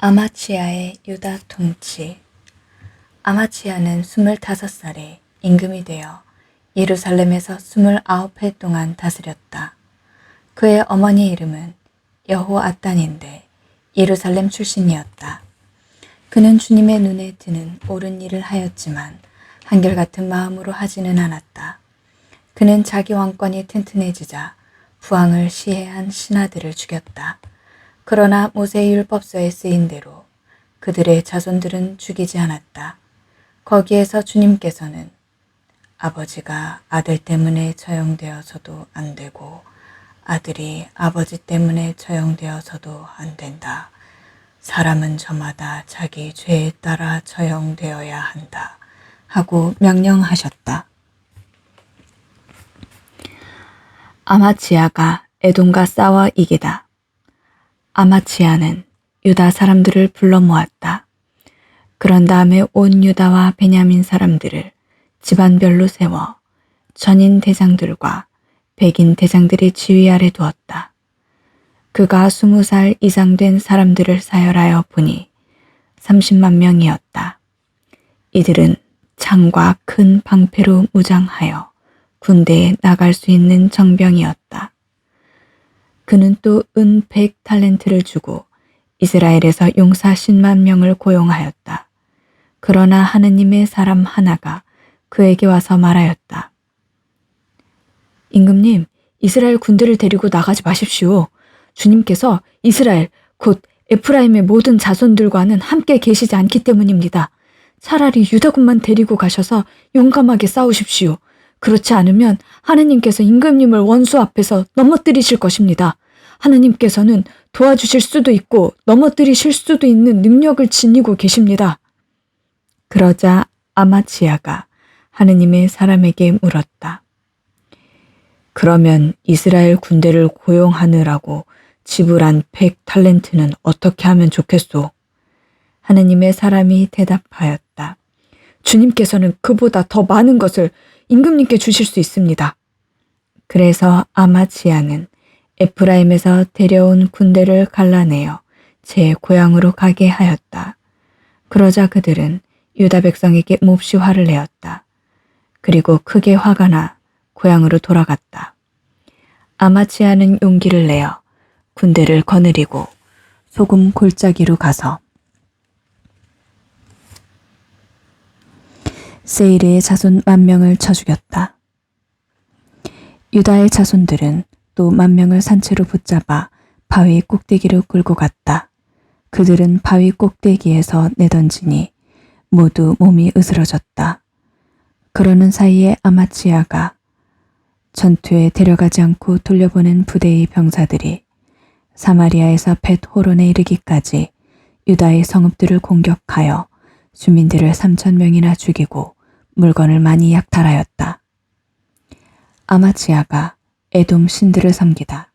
아마치아의 유다 통치 아마치아는 25살에 임금이 되어 예루살렘에서 29해 동안 다스렸다. 그의 어머니 이름은 여호아단인데 예루살렘 출신이었다. 그는 주님의 눈에 드는 옳은 일을 하였지만 한결같은 마음으로 하지는 않았다. 그는 자기 왕권이 튼튼해지자 부왕을 시해한 신하들을 죽였다. 그러나 모세의 율법서에 쓰인 대로 그들의 자손들은 죽이지 않았다. 거기에서 주님께서는 아버지가 아들 때문에 처형되어서도 안 되고 아들이 아버지 때문에 처형되어서도 안 된다. 사람은 저마다 자기 죄에 따라 처형되어야 한다. 하고 명령하셨다. 아마치아가 에돔과 싸워 이기다. 아마치아는 유다 사람들을 불러 모았다. 그런 다음에 온 유다와 베냐민 사람들을 집안별로 세워 전인 대장들과 백인 대장들의 지휘 아래 두었다. 그가 스무 살 이상 된 사람들을 사열하여 보니 30만 명이었다. 이들은 창과 큰 방패로 무장하여 군대에 나갈 수 있는 정병이었다. 그는 또은백 탈렌트를 주고 이스라엘에서 용사 10만 명을 고용하였다. 그러나 하느님의 사람 하나가 그에게 와서 말하였다. 임금님, 이스라엘 군대를 데리고 나가지 마십시오. 주님께서 이스라엘, 곧 에프라임의 모든 자손들과는 함께 계시지 않기 때문입니다. 차라리 유다군만 데리고 가셔서 용감하게 싸우십시오. 그렇지 않으면 하느님께서 임금님을 원수 앞에서 넘어뜨리실 것입니다. 하느님께서는 도와주실 수도 있고 넘어뜨리실 수도 있는 능력을 지니고 계십니다. 그러자 아마치아가 하느님의 사람에게 물었다. 그러면 이스라엘 군대를 고용하느라고 지불한 백 탈렌트는 어떻게 하면 좋겠소? 하느님의 사람이 대답하였다. 주님께서는 그보다 더 많은 것을 임금님께 주실 수 있습니다. 그래서 아마치아는 에프라임에서 데려온 군대를 갈라내어 제 고향으로 가게 하였다. 그러자 그들은 유다 백성에게 몹시 화를 내었다. 그리고 크게 화가 나 고향으로 돌아갔다. 아마치아는 용기를 내어 군대를 거느리고 소금 골짜기로 가서 세이르의 자손 만 명을 쳐 죽였다. 유다의 자손들은 또 만 명을 산채로 붙잡아 바위 꼭대기로 끌고 갔다. 그들은 바위 꼭대기에서 내던지니 모두 몸이 으스러졌다. 그러는 사이에 아마치아가 전투에 데려가지 않고 돌려보낸 부대의 병사들이 사마리아에서 벳 호론에 이르기까지 유다의 성읍들을 공격하여 주민들을 3천 명이나 죽이고 물건을 많이 약탈하였다. 아마치아가 에돔 신들을 섬기다.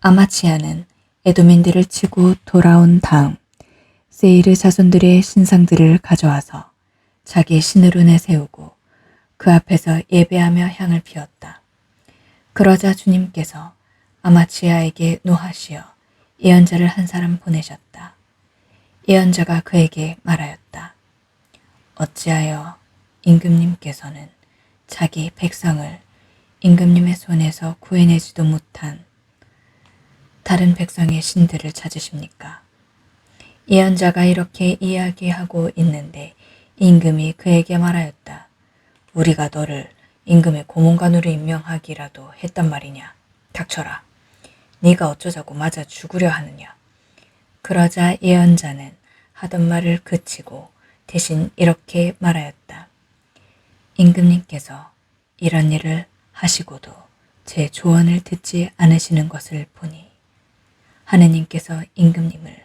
아마치아는 에돔인들을 치고 돌아온 다음 세이르 자손들의 신상들을 가져와서 자기 신으로 내세우고 그 앞에서 예배하며 향을 피웠다. 그러자 주님께서 아마치아에게 노하시어 예언자를 한 사람 보내셨다. 예언자가 그에게 말하였다. 어찌하여 임금님께서는 자기 백성을 임금님의 손에서 구해내지도 못한 다른 백성의 신들을 찾으십니까? 예언자가 이렇게 이야기하고 있는데 임금이 그에게 말하였다. 우리가 너를 임금의 고문관으로 임명하기라도 했단 말이냐. 닥쳐라. 네가 어쩌자고 맞아 죽으려 하느냐. 그러자 예언자는 하던 말을 그치고 대신 이렇게 말하였다. 임금님께서 이런 일을 하시고도 제 조언을 듣지 않으시는 것을 보니 하느님께서 임금님을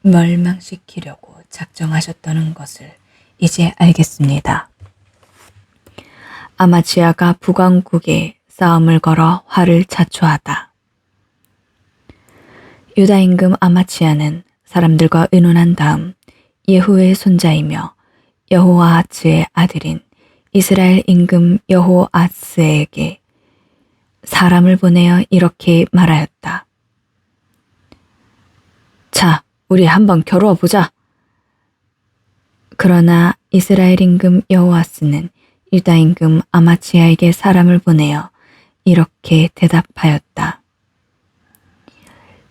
멸망시키려고 작정하셨다는 것을 이제 알겠습니다. 아마치아가 북왕국에 싸움을 걸어 화를 자초하다. 유다 임금 아마치아는 사람들과 의논한 다음 예후의 손자이며 여호아하츠의 아들인 이스라엘 임금 여호아스에게 사람을 보내어 이렇게 말하였다. 자, 우리 한번 겨루어 보자. 그러나 이스라엘 임금 여호아스는 유다 임금 아마치아에게 사람을 보내어 이렇게 대답하였다.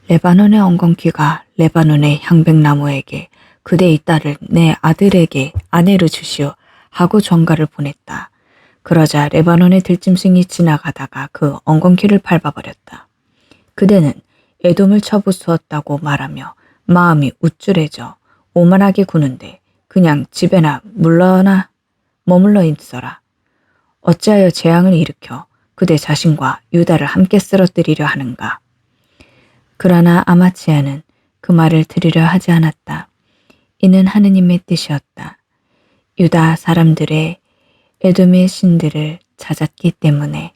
레바논의 엉겅퀴가 레바논의 향백나무에게 그대의 딸을 내 아들에게 아내로 주시오 하고 전가를 보냈다. 그러자 레바논의 들짐승이 지나가다가 그 엉겅퀴를 밟아버렸다. 그대는 에돔을 쳐부수었다고 말하며 마음이 우쭐해져 오만하게 구는데 그냥 집에나 물러나 머물러 있어라. 어찌하여 재앙을 일으켜 그대 자신과 유다를 함께 쓰러뜨리려 하는가. 그러나 아마치아는 그 말을 들으려 하지 않았다. 이는 하느님의 뜻이었다. 유다 사람들의 에돔의 신들을 찾았기 때문에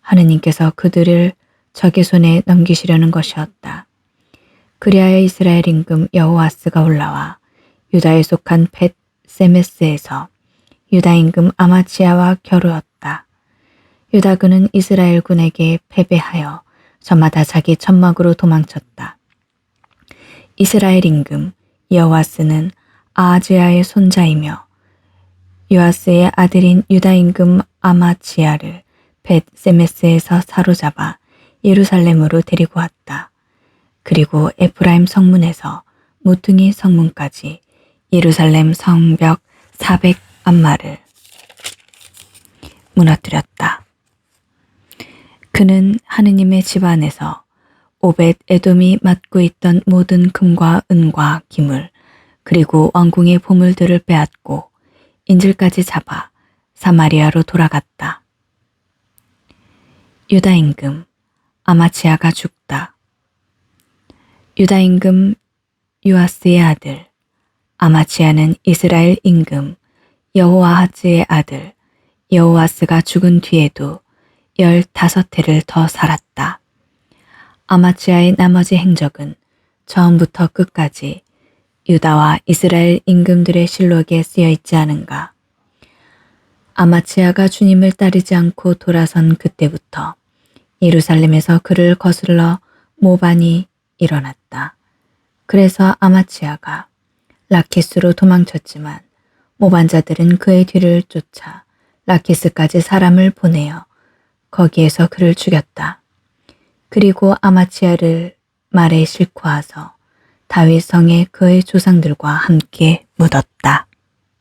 하느님께서 그들을 적의 손에 넘기시려는 것이었다. 그리하여 이스라엘 임금 여호아스가 올라와 유다에 속한 벳 세메스에서 유다 임금 아마치아와 겨루었다. 유다 군은 이스라엘 군에게 패배하여 저마다 자기 천막으로 도망쳤다. 이스라엘 임금 여호아스는 아하즈야의 손자이며 요아스의 아들인 유다 임금 아마치아를 벳 세메스에서 사로잡아 예루살렘으로 데리고 왔다. 그리고 에프라임 성문에서 모퉁이 성문까지 예루살렘 성벽 400안마를 무너뜨렸다. 그는 하느님의 집안에서 오벳 에돔이 맡고 있던 모든 금과 은과 기물 그리고 왕궁의 보물들을 빼앗고 인질까지 잡아 사마리아로 돌아갔다. 유다 임금 아마치아가 죽다. 유다 임금 유아스의 아들 아마치아는 이스라엘 임금 여호아하즈의 아들 여호아스가 죽은 뒤에도 열다섯 해를 더 살았다. 아마치아의 나머지 행적은 처음부터 끝까지 유다와 이스라엘 임금들의 실록에 쓰여 있지 않은가. 아마치아가 주님을 따르지 않고 돌아선 그때부터 예루살렘에서 그를 거슬러 모반이 일어났다. 그래서 아마치아가 라키스로 도망쳤지만 모반자들은 그의 뒤를 쫓아 라키스까지 사람을 보내어 거기에서 그를 죽였다. 그리고 아마치아를 말에 싣고 와서 다윗 성에 그의 조상들과 함께 묻었다.